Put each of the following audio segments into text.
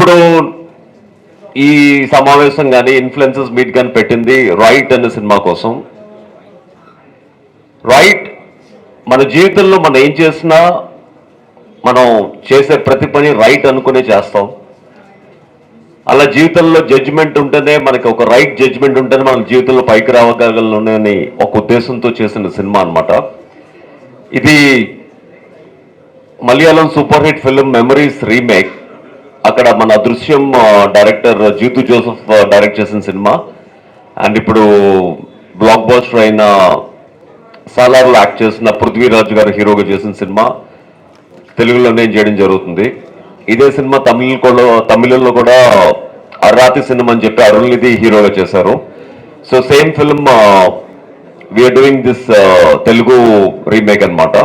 ఇప్పుడు ఈ సమావేశం కానీ ఇన్ఫ్లుయెన్సెస్ మీట్ కానీ పెట్టింది రైట్ అనే సినిమా కోసం. రైట్ మన జీవితంలో మనం ఏం చేసినా మనం చేసే ప్రతి పని రైట్ అనుకునే చేస్తాం. అలా జీవితంలో జడ్జిమెంట్ ఉంటేనే మనకి ఒక రైట్ జడ్జిమెంట్ ఉంటేనే మన జీవితంలో పైకి రావగలనని ఒక ఉద్దేశంతో చేసిన సినిమా అన్నమాట. ఇది Malayalam super hit film memories remake అక్కడ మన దృశ్యం డైరెక్టర్ జీతు జోసఫ్ డైరెక్ట్ చేసిన సినిమా. అండ్ ఇప్పుడు బ్లాక్ బాస్టర్ అయిన సాలార్లో యాక్ట్ చేసిన పృథ్వీరాజ్ గారు హీరోగా చేసిన సినిమా. తెలుగులోనే చేయడం జరుగుతుంది. ఇదే సినిమా తమిళ కూడా తమిళంలో కూడా అర్రాతి సినిమా అని చెప్పి అరుణ్నిధి హీరోగా చేశారు. So same film we're doing this Telugu remake అన్నమాట.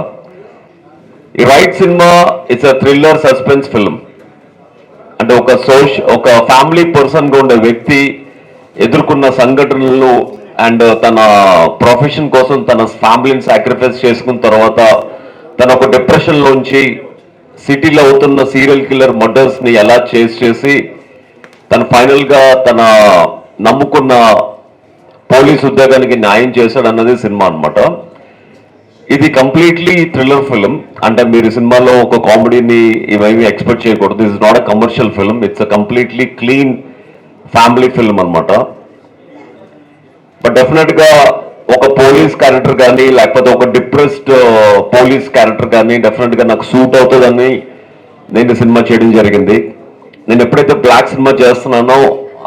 ఈ right cinema it's a thriller suspense film ఒక సోష ఒక ఫ్యామిలీ పర్సన్గా ఉండే వ్యక్తి ఎదుర్కొన్న సంఘటనలు అండ్ తన ప్రొఫెషన్ కోసం తన ఫ్యామిలీని సాక్రిఫైస్ చేసుకున్న తర్వాత తన ఒక డిప్రెషన్లోంచి సిటీలో అవుతున్న సీరియల్ కిల్లర్ మర్డర్స్ని ఎలా చేస్ చేసి తన ఫైనల్గా తన నమ్ముకున్న పోలీస్ ఉద్యోగానికి న్యాయం చేశాడు అన్నది సినిమా అన్నమాట. ఇది కంప్లీట్లీ థ్రిల్లర్ ఫిలిం అంటే మీరు సినిమాలో ఒక కామెడీని ఇవేమి ఎక్స్పెక్ట్ చేయకూడదు. It's not a commercial film it's a completely clean family film అనమాట బట్ డెఫినెట్గా ఒక పోలీస్ క్యారెక్టర్ కానీ లేకపోతే ఒక డిప్రెస్డ్ పోలీస్ క్యారెక్టర్ కానీ డెఫినెట్గా నాకు సూట్ అవుతుందని నేను సినిమా చేయడం జరిగింది. నేను ఎప్పుడైతే బ్లాక్ సినిమా చేస్తున్నానో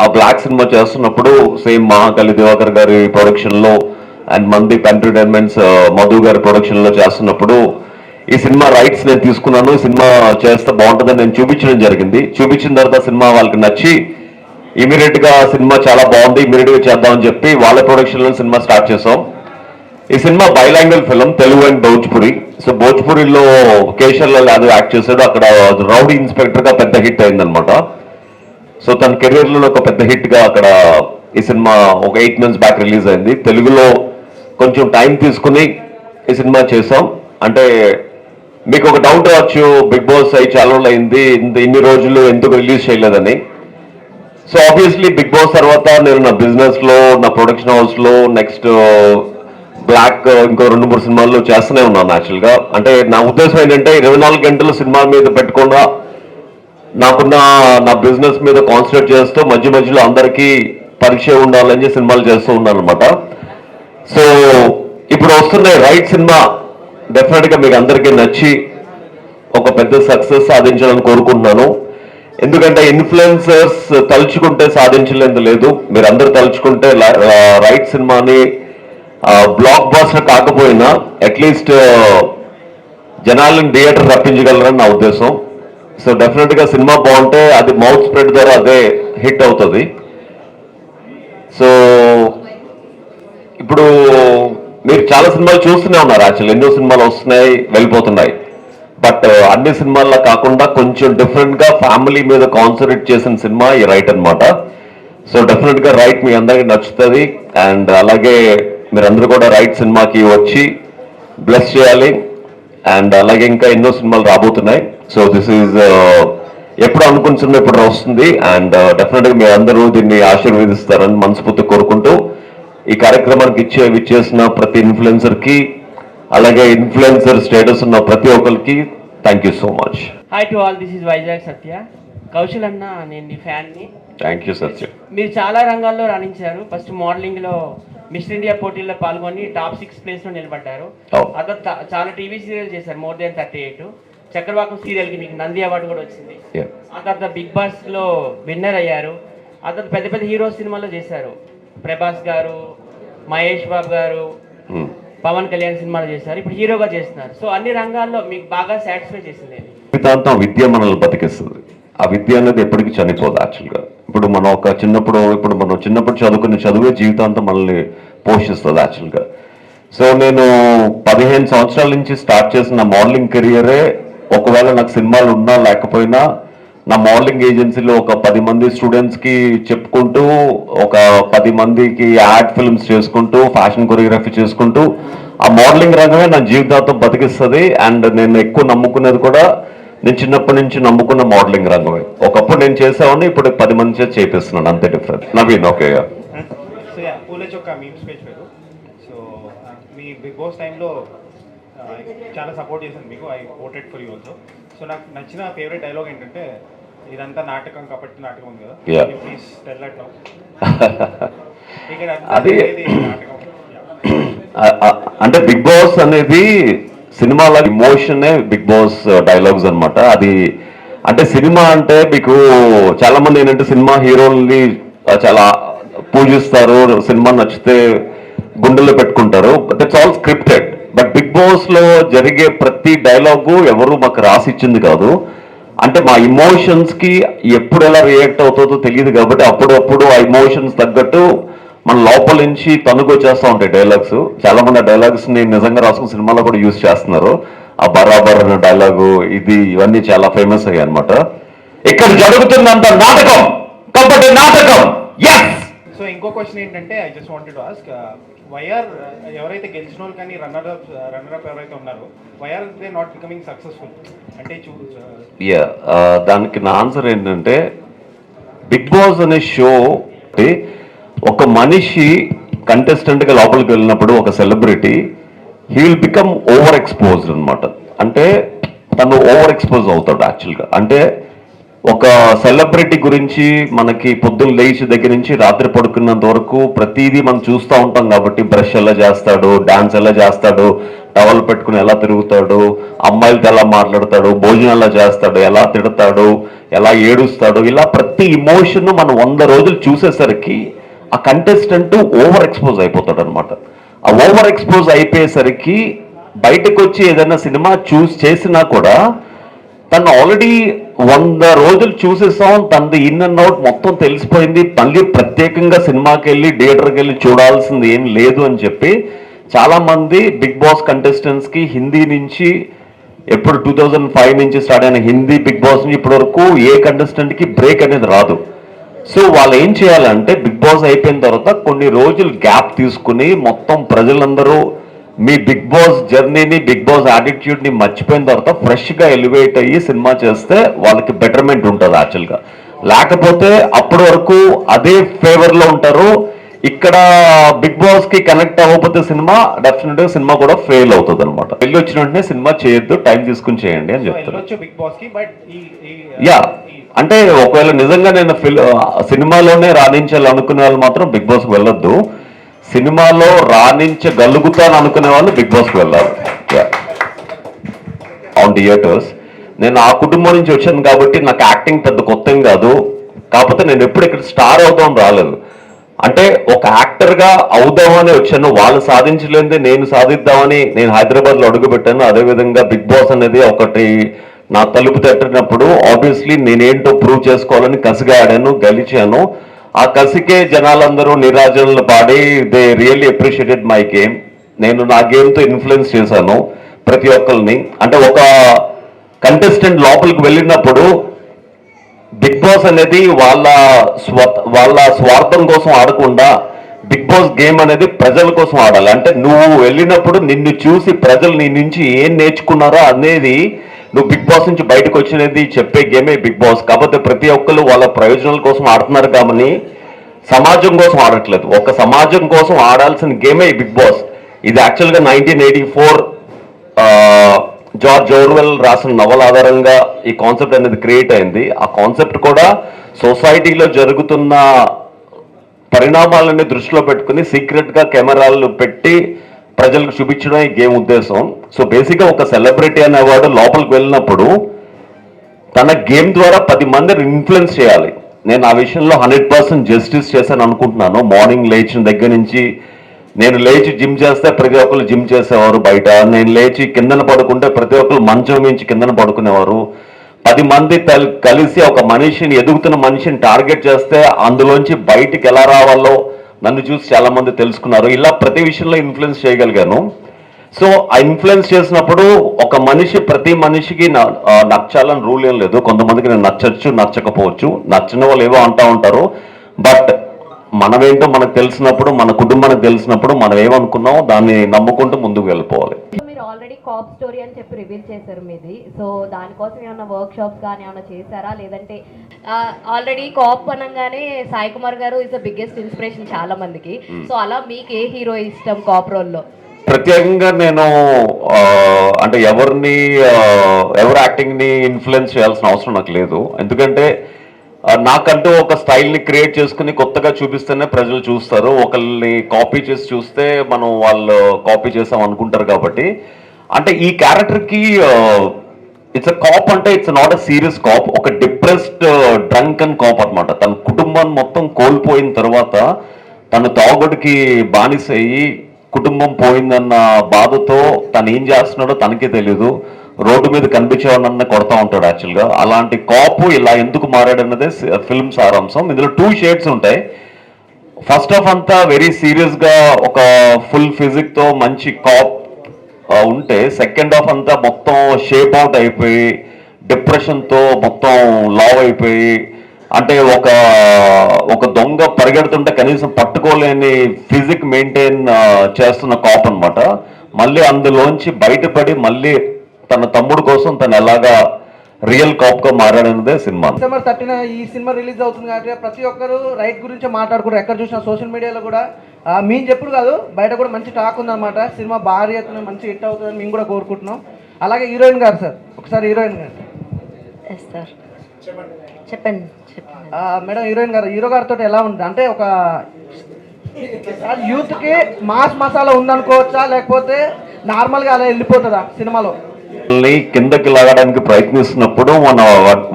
ఆ బ్లాక్ సినిమా చేస్తున్నప్పుడు సేమ్ మహాకాళి దివాకర్ గారి ప్రొడక్షన్లో అండ్ మందీప్ ఎంటర్టైన్మెంట్స్ మధు గారి ప్రొడక్షన్లో చేస్తున్నప్పుడు ఈ సినిమా రైట్స్ నేను తీసుకున్నాను. ఈ సినిమా చేస్తే బాగుంటుందని నేను చూపించడం జరిగింది. చూపించిన తర్వాత సినిమా వాళ్ళకి నచ్చి ఇమీడియట్గా సినిమా చాలా బాగుంది ఇమీడియట్గా చేద్దామని చెప్పి వాళ్ళ ప్రొడక్షన్లో సినిమా స్టార్ట్ చేసాం ఈ cinema bilingual film Telugu and Bhojpuri. So భోజ్పురిలో కేశర్లో యాదవ్ యాక్ట్ చేశాడు. అక్కడ రౌడీ ఇన్స్పెక్టర్గా పెద్ద హిట్ అయిందనమాట సో తన కెరీర్లో ఒక పెద్ద హిట్గా అక్కడ ఈ సినిమా ఒక ఎయిట్ మంత్స్ బ్యాక్ రిలీజ్ అయింది. తెలుగులో కొంచెం టైం తీసుకుని ఈ సినిమా చేసాం అంటే మీకు ఒక డౌట్ వచ్చు బిగ్ బాస్ అయి చాలా రోజులు అయింది ఇంత ఇన్ని రోజులు ఎందుకు రిలీజ్ చేయలేదని. సో ఆబ్వియస్లీ బిగ్ బాస్ తర్వాత నేను నా బిజినెస్లో నా ప్రొడక్షన్ హౌస్లో నెక్స్ట్ బ్లాక్ ఇంకో రెండు మూడు సినిమాల్లో చేస్తూనే ఉన్నాను యాక్చువల్గా అంటే నా ఉద్దేశం ఏంటంటే ఇరవై నాలుగు గంటలు సినిమా మీద పెట్టకుండా నాకున్న నా బిజినెస్ మీద కాన్సన్ట్రేట్ చేస్తూ మధ్య మధ్యలో అందరికీ పరిచయం ఉండాలని సినిమాలు చేస్తూ ఉన్నాను అనమాట సో ఇప్పుడు వస్తున్న రైట్ సినిమా డెఫినెట్గా మీకు అందరికీ నచ్చి ఒక పెద్ద సక్సెస్ సాధించాలని కోరుకుంటున్నాను. ఎందుకంటే ఇన్ఫ్లుయెన్సర్స్ తలుచుకుంటే సాధించలేదు లేదు. మీరందరూ తలుచుకుంటే రైట్ సినిమాని బ్లాక్ బాస్టర్ కాకపోయినా అట్లీస్ట్ జనాలను థియేటర్ రప్పించగలరని నా ఉద్దేశం. సో డెఫినెట్గా సినిమా బాగుంటే అది మౌత్ స్ప్రెడ్ ద్వారా అదే హిట్ అవుతుంది. సో ఇప్పుడు మీరు చాలా సినిమాలు చూస్తూనే ఉన్నారు. యాక్చువల్ ఎన్నో సినిమాలు వస్తున్నాయి వెళ్ళిపోతున్నాయి. బట్ అన్ని సినిమాల్లో కాకుండా కొంచెం డిఫరెంట్గా ఫ్యామిలీ మీద కాన్సన్ట్రేట్ చేసిన సినిమా ఈ రైట్ అన్నమాట. సో డెఫినెట్గా రైట్ మీ అందరికీ నచ్చుతుంది. అండ్ అలాగే మీరందరూ కూడా రైట్ సినిమాకి వచ్చి బ్లెస్ చేయాలి. అండ్ అలాగే ఇంకా ఎన్నో సినిమాలు రాబోతున్నాయి. సో దిస్ ఈజ్ ఎప్పుడు అనుకున్న సినిమా ఇప్పుడు వస్తుంది. అండ్ డెఫినెట్గా మీరు అందరూ దీన్ని ఆశీర్వదిస్తారని మనస్ఫూర్తి కోరుకుంటూ ఈ కార్యక్రమానికి ఇచ్చే విచ్చేసిన ప్రతి ఇన్ఫ్లుయెన్సర్కి అలాగే ఇన్ఫ్లుయెన్సర్ స్టేటస్ ఉన్న ప్రతి ఒక్కరికి thank you so much hi to all this is Vizag Satya Kaushal అన్న నేను నీ ఫ్యాన్ని. థ్యాంక్ యూ సత్య మీరు చాలా రంగాల్లో రాణించారు. ఫస్ట్ మోడలింగ్లో మిస్టర్ ఇండియా పోటీల్లో పాల్గొని టాప్ సిక్స్ ప్లేస్లో నిలబడ్డారు. Oh. ఆ తర్వాత చాలా టీవీ సీరియల్ చేశారు more than thirty eight. Chakravakam సీరియల్కి మీకు నంది అవార్డు కూడా వచ్చింది. ఆ తర్వాత బిగ్ బాస్లో విన్నర్ అయ్యారు. ఆ తర్వాత పెద్ద పెద్ద హీరో సినిమాలో చేశారు. ప్రభాస్ గారు మహేష్ బాబు గారు Hmm. పవన్ కళ్యాణ్ సినిమాలో చేశారు. ఇప్పుడు హీరోగా చేస్తున్నారు. సో అన్ని రంగాల్లో మీకు బాగా సాటిస్ఫై చేసింది? జీవితాంతం విద్య మనల్ని బతికిస్తుంది. ఆ విద్య అనేది ఎప్పటికీ చనిపోదు యాక్చువల్గా ఇప్పుడు మనం ఒక చిన్నప్పుడు ఇప్పుడు మనం చిన్నప్పుడు చదువుకునే చదువే జీవితాంతం మనల్ని పోషిస్తుంది యాక్చువల్గా సో నేను పదిహేను సంవత్సరాల నుంచి స్టార్ట్ చేసిన మోడలింగ్ కెరియరే ఒకవేళ నాకు సినిమాలు ఉన్నా లేకపోయినా నా మోడలింగ్ ఏజెన్సీలో ఒక పది మంది స్టూడెంట్స్కి చెప్పుకుంటూ ఒక పది మందికి యాడ్ ఫిల్మ్స్ చేసుకుంటూ ఫ్యాషన్ కొరియోగ్రఫీ చేసుకుంటూ ఆ మోడలింగ్ రంగమే నా జీవితాంతం బతికిస్తుంది. అండ్ నేను ఎక్కువ నమ్ముకునేది కూడా నేను చిన్నప్పటి నుంచి నమ్ముకున్న మోడలింగ్ రంగమే. ఒకప్పుడు నేను చేసేవాడిని ఇప్పుడు పది మంది చేసి చేపిస్తున్నాను. అంతే డిఫరెంట్ నవీన్ ఓకే మీ బిగ్ బాస్ టైంలో చాలా సపోర్ట్ చేశాను మీకు. I voted for you also so నాకు నచ్చిన ఫేవరెట్ డైలాగ్ ఏంటంటే ఇదంతా నాటకం కాబట్టి నాటకం ఉంది కదా. Yeah. Please tell at now ఇక్కడ అది- నాటకం? అంటే బిగ్ బాస్ అనేది సినిమాల ఇమోషనే బిగ్ బాస్ డైలాగ్స్ అన్నమాట. అది అంటే సినిమా అంటే మీకు చాలా మంది ఏంటంటే సినిమా హీరోల్ని చాలా పూజిస్తారు సినిమా నచ్చితే గుండెల్లో పెట్టుకుంటారు. That's all scripted but Bigg బాస్లో జరిగే ప్రతి డైలాగు ఎవరు మాకు రాసి ఇచ్చింది కాదు. అంటే మా ఇమోషన్స్కి ఎప్పుడు ఎలా రియాక్ట్ అవుతుందో తెలియదు కాబట్టి అప్పుడప్పుడు ఆ ఇమోషన్స్ తగ్గట్టు మన లోపల నుంచి తనుగు వచ్చేస్తూ ఉంటాయి డైలాగ్స్ చాలా మంది ఆ డైలాగ్స్ని నిజంగా రాసుకున్న సినిమాలో కూడా యూజ్ చేస్తున్నారు. ఆ బరాబర్ అనే డైలాగు ఇది ఇవన్నీ చాలా ఫేమస్ అయ్యాయి అనమాట ఇక్కడ జరుగుతుందంత నాటకం. కాబట్టి నాటకం. ఎస్ సో ఇంకో క్వశ్చన్ ఏంటంటే I just wanted ask why are ఎవరైతే గెలిచిన వాళ్ళు కానీ రన్నర్ అప్ రన్నర్ అప్ ఎవరైతే ఉన్నారో why are they not becoming successful అంటే యా uh, దానికి నా ఆన్సర్ ఏంటంటే బిగ్ బాస్ అనే షో ఒక మనిషి కంటెస్టెంట్గా లోపలికి వెళ్ళినప్పుడు ఒక celebrity he will become over exposed అనమాట అంటే తను ఓవర్ ఎక్స్పోజ్ అవుతాడు యాక్చువల్గా అంటే ఒక సెలబ్రిటీ గురించి మనకి పొద్దున్న లేచి దగ్గర నుంచి రాత్రి పడుకున్నంత వరకు ప్రతిదీ మనం చూస్తూ ఉంటాం కాబట్టి బ్రష్ ఎలా చేస్తాడు డాన్స్ ఎలా చేస్తాడు టవల్ పెట్టుకుని ఎలా తిరుగుతాడు అమ్మాయిలతో ఎలా మాట్లాడతాడు భోజనం ఎలా చేస్తాడు ఎలా తిడతాడు ఎలా ఏడుస్తాడు ఇలా ప్రతి ఇమోషన్ మనం వంద రోజులు చూసేసరికి ఆ కంటెస్టెంట్ ఓవర్ ఎక్స్పోజ్ అయిపోతాడు అనమాట ఆ ఓవర్ ఎక్స్పోజ్ అయిపోయేసరికి బయటకు వచ్చి ఏదైనా సినిమా చూస్ చేసినా కూడా తను ఆల్రెడీ వంద రోజులు చూసేసాం తనది ఇన్ అండ్ అవుట్ మొత్తం తెలిసిపోయింది. మళ్ళీ ప్రత్యేకంగా సినిమాకి వెళ్ళి థియేటర్కి వెళ్ళి చూడాల్సింది ఏం లేదు అని చెప్పి చాలా మంది బిగ్ బాస్ కంటెస్టెంట్స్కి హిందీ నుంచి ఎప్పుడు టూ థౌజండ్ ఫైవ్ నుంచి స్టార్ట్ అయిన హిందీ బిగ్ బాస్ నుంచి ఇప్పటి వరకు ఏ కంటెస్టెంట్కి బ్రేక్ అనేది రాదు. సో వాళ్ళు ఏం చేయాలంటే బిగ్ బాస్ అయిపోయిన తర్వాత కొన్ని రోజులు గ్యాప్ తీసుకుని మొత్తం ప్రజలందరూ మీ బిగ్ బాస్ జర్నీని బిగ్ బాస్ యాటిట్యూడ్ని మర్చిపోయిన తర్వాత ఫ్రెష్గా ఎలివేట్ అయ్యి సినిమా చేస్తే వాళ్ళకి బెటర్మెంట్ ఉంటుంది యాక్చువల్గా. లేకపోతే అప్పటి వరకు అదే ఫేవర్లో ఉంటారు. ఇక్కడ బిగ్ బాస్కి కనెక్ట్ అవ్వకపోతే సినిమా డెఫినెట్గా సినిమా కూడా ఫెయిల్ అవుతుంది అనమాట వెళ్ళి వచ్చిన వెంటనే సినిమా చేయొద్దు టైం తీసుకుని చేయండి అని చెప్తారు. బాస్ యా అంటే ఒకవేళ నిజంగా నేను ఫిల్ సినిమాలోనే రాణించాలి అనుకునే వాళ్ళు మాత్రం బిగ్ బాస్కి వెళ్ళొద్దు. సినిమాలో రాణించగలుగుతాను అనుకునే వాళ్ళు బిగ్ బాస్కి వెళ్ళాలి. ఆన్ థియేటర్స్ నేను ఆ కుటుంబం నుంచి వచ్చాను కాబట్టి నాకు యాక్టింగ్ పెద్ద కొత్త కాదు. కాకపోతే నేను ఎప్పుడు ఇక్కడ స్టార్ అవుదాం రాలేదు. అంటే ఒక యాక్టర్గా అవుదామని వచ్చాను. వాళ్ళు సాధించలేనిది నేను సాధిద్దామని నేను హైదరాబాద్లో అడుగుపెట్టాను. అదేవిధంగా బిగ్ బాస్ అనేది ఒకటి నా తలుపు తట్టినప్పుడు ఆబ్వియస్లీ నేనేంటో ప్రూవ్ చేసుకోవాలని కసిగా ఆడాను గెలిచాను. ఆ కసికే జనాలందరూ నిరాజనలు పాడి they really appreciated my game నేను నా గేమ్తో ఇన్ఫ్లుయెన్స్ చేశాను ప్రతి ఒక్కరిని. అంటే ఒక కంటెస్టెంట్ లోపలికి వెళ్ళినప్పుడు బిగ్ బాస్ అనేది వాళ్ళ స్వ వాళ్ళ స్వార్థం కోసం ఆడకుండా బిగ్ బాస్ గేమ్ అనేది ప్రజల కోసం ఆడాలి. అంటే నువ్వు వెళ్ళినప్పుడు నిన్ను చూసి ప్రజలు నీ నుంచి ఏం నేర్చుకున్నారో అనేది నువ్వు బిగ్ బాస్ నుంచి బయటకు వచ్చినది చెప్పే గేమే బిగ్ బాస్. కాకపోతే ప్రతి ఒక్కరు వాళ్ళ ప్రయోజనాల కోసం ఆడుతున్నారు కాబట్టి సమాజం కోసం ఆడట్లేదు. ఒక సమాజం కోసం ఆడాల్సిన గేమే ఈ బిగ్ బాస్. ఇది యాక్చువల్గా nineteen eighty four George Orwell రాసిన నవల ఆధారంగా ఈ కాన్సెప్ట్ అనేది క్రియేట్ అయింది. ఆ కాన్సెప్ట్ కూడా సొసైటీలో జరుగుతున్న పరిణామాలని దృష్టిలో పెట్టుకుని సీక్రెట్గా కెమెరాలు పెట్టి ప్రజలకు చూపించడం ఈ గేమ్ ఉద్దేశం. సో బేసిక్గా ఒక సెలబ్రిటీ అనేవాడు లోపలికి వెళ్ళినప్పుడు తన గేమ్ ద్వారా పది మందిని ఇన్ఫ్లుయెన్స్ చేయాలి. నేను ఆ విషయంలో హండ్రెడ్ పర్సెంట్ జస్టిస్ చేశాను అనుకుంటున్నాను. మార్నింగ్ లేచిన దగ్గర నుంచి నేను లేచి జిమ్ చేస్తే ప్రతి ఒక్కరు జిమ్ చేసేవారు బయట. నేను లేచి కిందన పడుకుంటే ప్రతి ఒక్కరు మంచం మించి కిందన పడుకునేవారు. పది మంది కలిసి ఒక మనిషిని ఎదుగుతున్న మనిషిని టార్గెట్ చేస్తే అందులోంచి బయటికి ఎలా రావాలో నన్ను చూసి చాలామంది తెలుసుకున్నారు. ఇలా ప్రతి విషయంలో ఇన్ఫ్లుయెన్స్ చేయగలిగాను. సో ఆ ఇన్ఫ్లుయెన్స్ చేసినప్పుడు ఒక మనిషి ప్రతి మనిషికి నచ్చాలని రూల్ ఏం లేదు. కొంతమందికి నేను నచ్చచ్చు నచ్చకపోవచ్చు. నచ్చిన వాళ్ళు ఏవో అంటూ ఉంటారు. బట్ మనమేంటో మనకు తెలిసినప్పుడు మన కుటుంబానికి తెలిసినప్పుడు మనం ఏమనుకున్నామో దాన్ని నమ్ముకుంటూ ముందుకు వెళ్ళిపోవాలి. ఆల్రెడీ కాప్ స్టోరీ అని చెప్పి రివీల్ చేశారు మీది. సో దానికోసం ఏమైనా వర్క్ షాప్స్ కానీ ఏమైనా చేశారా? లేదంటే ఆల్రెడీ కాప్ అనగానే సాయి కుమార్ గారు ఇస్ ద బిగ్గెస్ట్ ఇన్స్పిరేషన్ చాలా మందికి. సో అలా మీకు ఏ హీరో ఇష్టం కాప్ రోల్లో ప్రత్యేకంగా నేను అంటే ఎవరిని ఎవరి యాక్టింగ్ని ఇన్ఫ్లుయెన్స్ చేయాల్సిన అవసరం నాకు లేదు. ఎందుకంటే నాకంటూ ఒక స్టైల్ని క్రియేట్ చేసుకుని కొత్తగా చూపిస్తేనే ప్రజలు చూస్తారు. ఒకళ్ళని కాపీ చేసి చూస్తే మనం వాళ్ళు కాపీ చేసాం అనుకుంటారు కాబట్టి. అంటే ఈ క్యారెక్టర్కి ఇట్స్ అ కాప్ అంటే it's not a serious cop ఒక డిప్రెస్డ్ డ్రంక్ అండ్ కాప్ అనమాట తన కుటుంబాన్ని మొత్తం కోల్పోయిన తర్వాత తను తాగుడికి బానిస అయ్యి కుటుంబం పోయిందన్న బాధతో తను ఏం చేస్తున్నాడో తనకే తెలియదు రోడ్డు మీద కనిపించేవాడినన్న కొడతా ఉంటాడు యాక్చువల్గా అలాంటి కాపు ఇలా ఎందుకు మారాడన్నదే ఫిల్మ్ సారాంశం. ఇందులో టూ షేడ్స్ ఉంటాయి. ఫస్ట్ ఆఫ్ అంతా వెరీ సీరియస్గా ఒక ఫుల్ ఫిజిక్తో మంచి కాప్ ఉంటే సెకండ్ హాఫ్ అంతా మొత్తం షేప్ అవుట్ అయిపోయి డిప్రెషన్తో మొత్తం లావ్ అయిపోయి అంటే ఒక ఒక దొంగ పరిగెడుతుంటే కనీసం పట్టుకోలేని ఫిజిక్ మెయింటైన్ చేస్తున్న కాప్ అనమాట మళ్ళీ అందులోంచి బయటపడి మళ్ళీ తన తమ్ముడు కోసం తను ఎలాగా రియల్ కాప్గా మారాడన్నదే సినిమా. డిసెంబర్ థర్టీన ఈ సినిమా రిలీజ్ అవుతుంది కాబట్టి ప్రతి ఒక్కరు రైట్ గురించి మాట్లాడుకుంటారు. ఎక్కడ చూసినా సోషల్ మీడియాలో కూడా మేము చెప్పుడు కాదు బయట కూడా మంచి టాక్ ఉందన్నమాట. సినిమా భారీ ఎత్తున మంచి హిట్ అవుతుందని మేము కూడా కోరుకుంటున్నాం. అలాగే హీరోయిన్ గారు సార్ ఒకసారి హీరోయిన్ గారు. ఎస్ సార్ చెప్పండి. చెప్పండి ఆ, మేడం హీరోయిన్ గారు హీరో గారితో ఎలా ఉంది? అంటే ఒక యూత్కి మాస్ మసాలా ఉందనుకోవచ్చా? లేకపోతే నార్మల్గా అలా వెళ్ళిపోతుందా సినిమాలో? కిందకి లాగడానికి ప్రయత్నిస్తున్నప్పుడు మన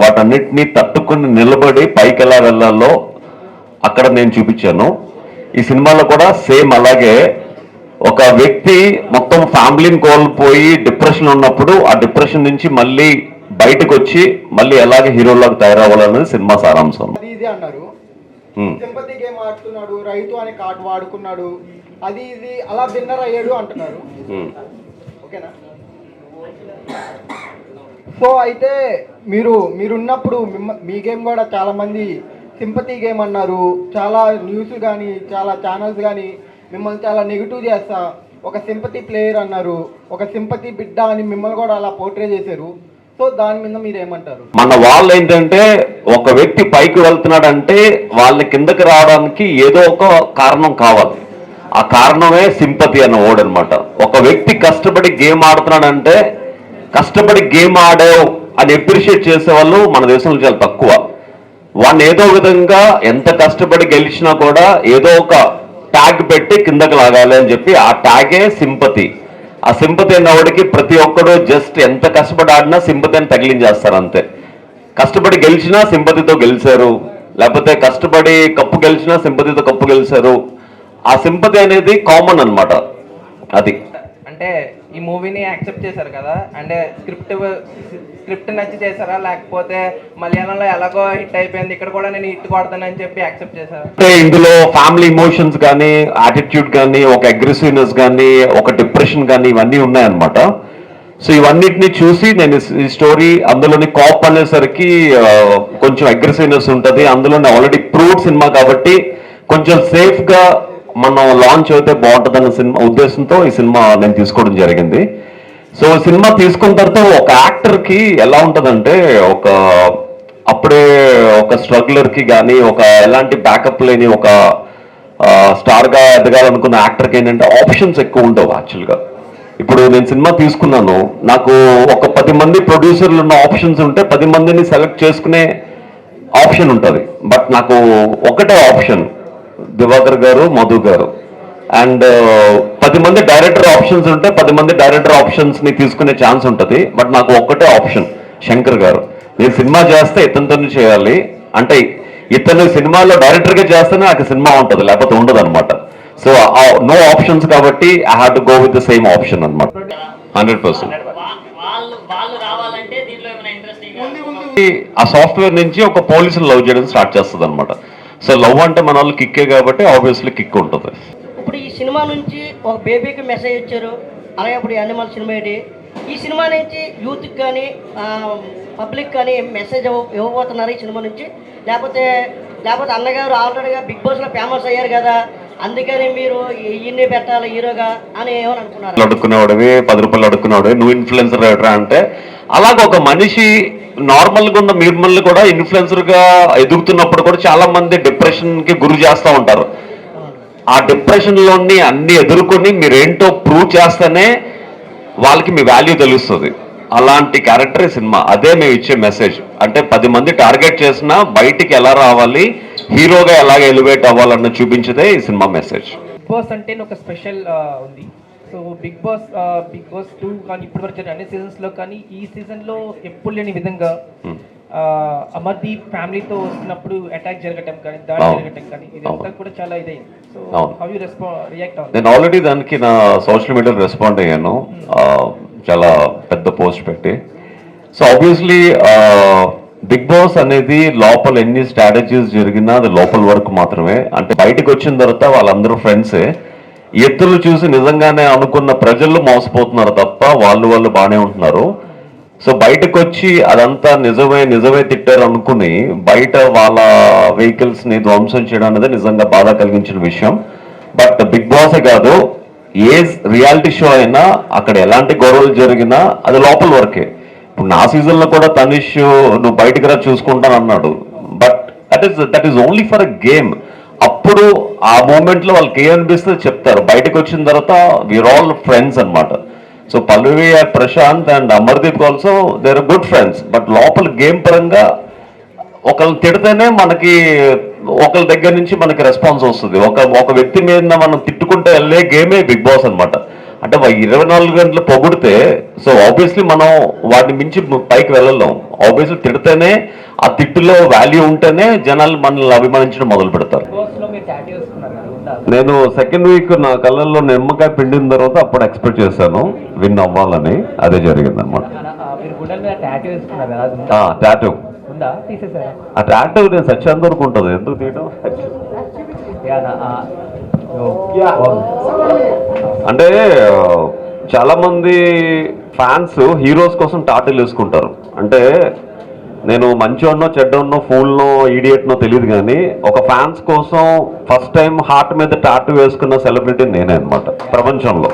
వాటన్నిటిని తట్టుకుని నిలబడి పైకి ఎలా వెళ్ళాలో అక్కడ నేను చూపించాను. ఈ సినిమాలో కూడా సేమ్ అలాగే ఒక వ్యక్తి మొత్తం ఫ్యామిలీని కోల్పోయి డిప్రెషన్ ఉన్నప్పుడు ఆ డిప్రెషన్ నుంచి మళ్ళీ బయటకు వచ్చి మళ్ళీ ఎలాగ హీరోలాగా తయారవ్వాలనేది సినిమా సారాంశం ఇది అన్నారు. సింపతి గేమ్ ఆడుతున్నాడు రైతు అనే కార్డు వాడుకున్నాడు అది ఇది అలా విన్నర్ అయ్యాడు అంటున్నారు. ఓకేనా సో అయితే మీరు మీరున్నప్పుడు మీ గేమ్ కూడా చాలా మంది సింపతి గేమ్ అన్నారు. చాలా న్యూస్ కానీ చాలా ఛానల్స్ కానీ మిమ్మల్ని చాలా నెగిటివ్ చేస్తా. ఒక సింపతి ప్లేయర్ అన్నారు. ఒక సింపతి బిడ్డ అని మిమ్మల్ని కూడా అలా పోర్ట్రే చేశారు. సో దాని మీద మీరు ఏమంటారు? మన వాళ్ళు ఏంటంటే ఒక వ్యక్తి పైకి వెళ్తున్నాడంటే వాళ్ళ కిందకి రావడానికి ఏదో ఒక కారణం కావాలి. ఆ కారణమే సింపతి అన్న ఓడ్ అనమాట ఒక వ్యక్తి కష్టపడి గేమ్ ఆడుతున్నాడంటే కష్టపడి గేమ్ ఆడావు అని అప్రిషియేట్ చేసే వాళ్ళు మన దేశంలో చాలా తక్కువ. వాడిని ఏదో విధంగా ఎంత కష్టపడి గెలిచినా కూడా ఏదో ఒక ట్యాగ్ పెట్టి కిందకి లాగాలి అని చెప్పి ఆ ట్యాగే సింపతి. ఆ సింపతి అన్నవాడికి ప్రతి ఒక్కడు జస్ట్ ఎంత కష్టపడి ఆడినా సింపతి అని తగిలించేస్తారు అంతే. కష్టపడి గెలిచినా సింపతితో గెలిచారు. లేకపోతే కష్టపడి కప్పు గెలిచినా సింపతితో కప్పు గెలిచారు. ఆ సింపతి అనేది కామన్ అన్నమాట. అది. అంటే ఈ మూవీని యాక్సెప్ట్ చేశారు కదా? అంటే స్క్రిప్ట్ స్క్రిప్ట్ నచ్చి చేశారా? లేకపోతే మలయాళంలో ఎలాగో హిట్ అయిపోయింది ఇక్కడ కూడా నేను హిట్ కొడతానని చెప్పి యాక్సెప్ట్ చేశారు? అంటే ఇందులో ఫ్యామిలీ ఇమోషన్స్ కానీ యాటిట్యూడ్ కానీ ఒక అగ్రెసివ్నెస్ కానీ ఒక డిప్రెషన్ కానీ ఇవన్నీ ఉన్నాయన్నమాట. సో ఇవన్నిటిని చూసి నేను ఈ స్టోరీ అందులోని కాప్ అనేసరికి కొంచెం అగ్రెసివ్నెస్ ఉంటుంది. అందులోనే ఆల్రెడీ ప్రూవ్డ్ సినిమా కాబట్టి కొంచెం సేఫ్గా మనం లాంచ్ అయితే బాగుంటుందన్న సినిమా ఉద్దేశంతో ఈ సినిమా నేను తీసుకోవడం జరిగింది. సో సినిమా తీసుకున్న తర్వాత ఒక యాక్టర్కి ఎలా ఉంటుందంటే ఒక అప్పుడే ఒక స్ట్రగ్లర్కి కానీ ఒక ఎలాంటి బ్యాకప్ లేని ఒక స్టార్గా ఎదగాలనుకున్న యాక్టర్కి ఏంటంటే ఆప్షన్స్ ఎక్కువ ఉండవు యాక్చువల్గా ఇప్పుడు నేను సినిమా తీసుకున్నాను. నాకు ఒక పది మంది ప్రొడ్యూసర్లు ఉన్న ఆప్షన్స్ ఉంటే పది మందిని సెలెక్ట్ చేసుకునే ఆప్షన్ ఉంటుంది. బట్ నాకు ఒకటే ఆప్షన్ దివాకర్ గారు మధు గారు. అండ్ పది మంది డైరెక్టర్ ఆప్షన్స్ ఉంటే పది మంది డైరెక్టర్ ఆప్షన్స్ని తీసుకునే ఛాన్స్ ఉంటుంది. బట్ నాకు ఒక్కటే ఆప్షన్ శంకర్ గారు. నేను సినిమా చేస్తే ఇతనితోనే చేయాలి. అంటే ఇతను సినిమాలో డైరెక్టర్గా చేస్తేనే నాకు సినిమా ఉంటుంది లేకపోతే ఉండదు అనమాట సో నో ఆప్షన్స్ కాబట్టి I have to go with the same option అనమాట హండ్రెడ్ పర్సెంట్ ఆ సాఫ్ట్వేర్ నుంచి ఒక పోలీసుని లవ్ చేయడం స్టార్ట్ చేస్తుంది అనమాట సో లవ్ అంటే మన వాళ్ళు కిక్కే కాబట్టి ఆబ్వియస్లీ కిక్ ఉంటుంది. ఇప్పుడు ఈ సినిమా నుంచి ఒక బేబీకి మెసేజ్ ఇచ్చారు అలాగే ఇప్పుడు యానిమల్ సినిమా ఏంటి ఈ సినిమా నుంచి యూత్కి కానీ పబ్లిక్ కానీ మెసేజ్ ఇవ్వ ఇవ్వబోతున్నారు ఈ సినిమా నుంచి. లేకపోతే లేకపోతే అన్నగారు ఆల్రెడీగా బిగ్ బాస్లో ఫేమస్ అయ్యారు కదా అందుకని మీరు ఈయన్ని పెట్టాలి హీరోగా అని ఏమని అనుకున్నారు అడుక్కునేవాడివి పది రూపాయలు అడుక్కునేవాడివి. నువ్వు ఇన్ఫ్లుయెన్సర్ అంటే అలాగ ఒక మనిషి నార్మల్గా ఉన్న మిమ్మల్ని కూడా ఇన్ఫ్లుయెన్సర్గా ఎదుగుతున్నప్పుడు కూడా చాలా మంది డిప్రెషన్కి గురి చేస్తూ ఉంటారు. ఆ డిప్రెషన్లోని అన్ని ఎదుర్కొని మీరేంటో ప్రూవ్ చేస్తేనే వాళ్ళకి మీ వాల్యూ తెలుస్తుంది. అలాంటి క్యారెక్టర్ సినిమా. అదే మేము ఇచ్చే మెసేజ్ అంటే పది మంది టార్గెట్ చేసినా బయటికి ఎలా రావాలి హీరోగా ఎలాగ ఎలివేట్ అవ్వాలన్న చూపించదే ఈ సినిమా మెసేజ్ బిగ్ బాస్ అంటే ఒక స్పెషల్ ఉంది. So Bigg Boss Bigg Boss two కానీ ఇప్పటి వరకు అన్ని సీజన్స్లో కానీ ఈ సీజన్లో ఎప్పుడు లేని విధంగా Hmm. అమర్దీప్ ఫ్యామిలీతో వస్తున్నప్పుడు అటాక్ జరగటం కానీ దాడి. జరగటం కానీ ఇదంతా. కూడా చాలా ఇదైంది సో. హౌ యూ రెస్పా రియాక్ట్ నేను ఆల్రెడీ దానికి నా సోషల్ మీడియాలో రెస్పాండ్ అయ్యాను ఆ, చాలా పెద్ద పోస్ట్ పెట్టి సో ఆబ్వియస్లీ బిగ్ బాస్ అనేది లోపల ఎన్ని స్ట్రాటజీస్ జరిగినా అది లోపల వరకు మాత్రమే అంటే బయటకు వచ్చిన తర్వాత వాళ్ళందరూ ఫ్రెండ్సే ఎత్తులు చూసి నిజంగానే అనుకున్న ప్రజలు మోసపోతున్నారు తప్ప వాళ్ళు వాళ్ళు బాగానే ఉంటున్నారు. సో బయటకు వచ్చి అదంతా నిజమే నిజమే తిట్టారు అనుకుని బయట వాళ్ళ వెహికల్స్ని ధ్వంసం చేయడం అనేది నిజంగా బాధ కలిగించిన విషయం. బట్ బిగ్ బాస్ కాదు ఏ రియాలిటీ షో అయినా అక్కడ ఎలాంటి గొడవలు జరిగినా అది లోపల వరకే. ఇప్పుడు నా సీజన్లో కూడా తనిష్ నువ్వు బయటకు రా చూసుకుంటాను అన్నాడు but that is that is only for a game. అప్పుడు ఆ మూమెంట్లో వాళ్ళకి ఏమనిపిస్తుంది చెప్తారు. బయటకు వచ్చిన తర్వాత వీఆర్ ఆల్ ఫ్రెండ్స్ అనమాట so Pallavi Prashanth and Amardeep also there good friends but లోపల గేమ్ పరంగా ఒకళ్ళు తిడితేనే మనకి ఒకళ్ళ దగ్గర నుంచి మనకి రెస్పాన్స్ వస్తుంది. ఒక ఒక వ్యక్తి మీద మనం తిట్టుకుంటే వెళ్ళే గేమే బిగ్ బాస్ అనమాట అంటే ఇరవై నాలుగు గంటలు పొగిడితే సో ఆబ్వియస్లీ మనం వాటిని మించి పైకి వెళ్ళలేం. ఆబ్వియస్లీ తిడితేనే ఆ తిట్టులో వాల్యూ ఉంటేనే జనాలు మనల్ని అభిమానించడం మొదలు పెడతారు. నేను సెకండ్ వీక్ నా కళ్ళల్లో నిమ్మకాయ పిండిన తర్వాత అప్పుడు ఎక్స్పెక్ట్ చేశాను. విన్ అవ్వాలని. అదే జరిగింది అనమాట టాటూ ఆ టాటూ నేను సచ్చేంత వరకు ఉంటుంది. ఎందుకు తీయడం అంటే చాలామంది చాలా మంది ఫ్యాన్స్ హీరోస్ కోసం టాటూలు వేసుకుంటారు. అంటే నేను మంచోన్నో చెడ్డోన్నో ఫూల్నో ఈడియట్నో తెలియదు కానీ ఒక ఫ్యాన్స్ కోసం ఫస్ట్ టైం హార్ట్ మీద టాటూ వేసుకున్న సెలబ్రిటీ నేనే అనమాట ప్రపంచంలో.